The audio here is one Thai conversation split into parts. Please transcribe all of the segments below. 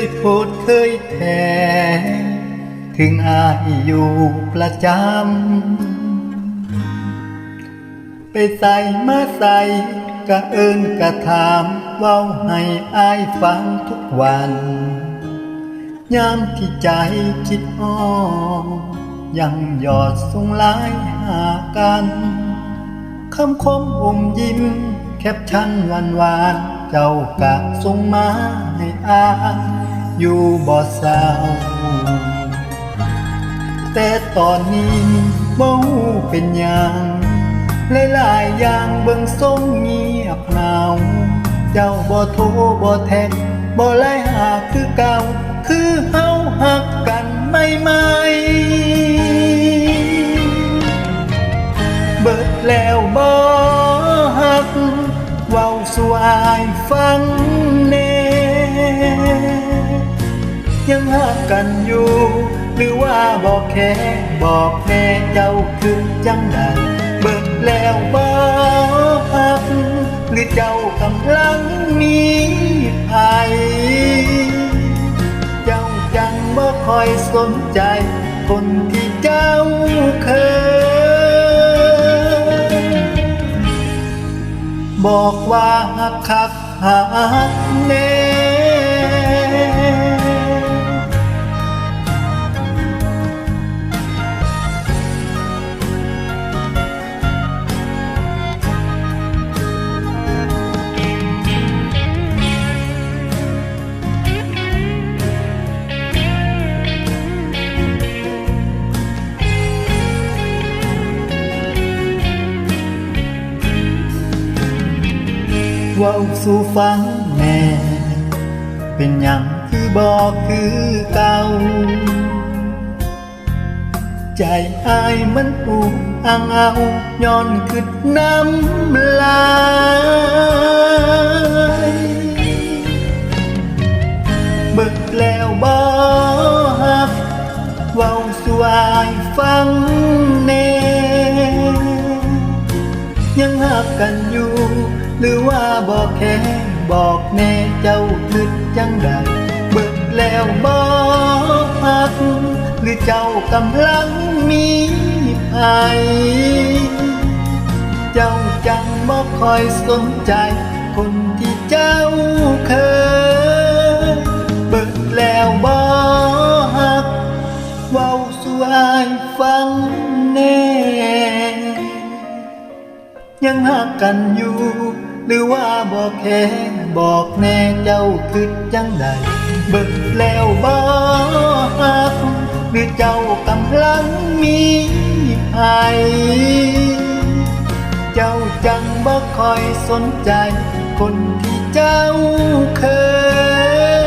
ยโพดเคยแท้ถึงอายอยู่ประจำ ไปใส่มาใส่กะเอินกะถามเว้าให้อายฟังทุกวัน ยามที่ใจคิดอ้อยังหยอดส่งหลายหากัน คำคมอมยิ้ม แคปชั่นหวานหวาน เจ้ากะส่งมาให้อาอยู่บ่เศร้าแต่ตอนนี้บ่ฮู้เป็นหยังหลายๆอย่างเบิ่งทรงเงียบเหงาเจ้าบ่โทรบ่แท็กบ่ไลน์หาคือเก่า คือเฮาหักกันไม่ไม่เบิดแล้วบ่ายฟังแน่ยังฮักกันอยู่ หรือว่าบอกแค่บอกแน่เจ้าคือจังใดเบิดแล้วบ่ฮักหรือเจ้ากำลังมีภัยเจ้าจังบ่คอยสนใจ คนที่เจ้าเคย บอกว่าหักคักหักแน่ ว้าสู่ฟังแน่เป็นหยังคือบอกคือเก่า ใจอายมันปูอังเอาย้อนขึ้นน้ำลายเบิกแล้วบ่ฮักเว้าสู่อายฟังแน่ยังหักกันอยู่ หรือว่าบอกแค่บอกแน่เจ้าคิดจังใดเบิกแล้วบอกหัก หรือเจ้ากำลังมีภัยเจ้าจังบ่คอยสนใจ คนที่เจ้าเคยเบิกแล้วบ่ฮักเว้าสู่อายฟังแน่ ยังหักกันอยู่ หรือว่าบอกแค่บอกแน่เจ้าคิดจังใดเบิกแล้วบ่ฮักหรือเจ้ากำลังมีภัยเจ้าจังบ่คอยสนใจ คนที่เจ้าเคย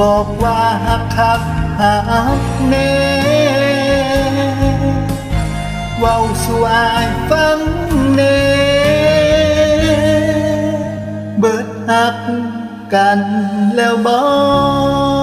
บอกว่าหักคักหักแน่เว้าแน่ quàu xoài vắng nề. Bớt hát càn leo bóng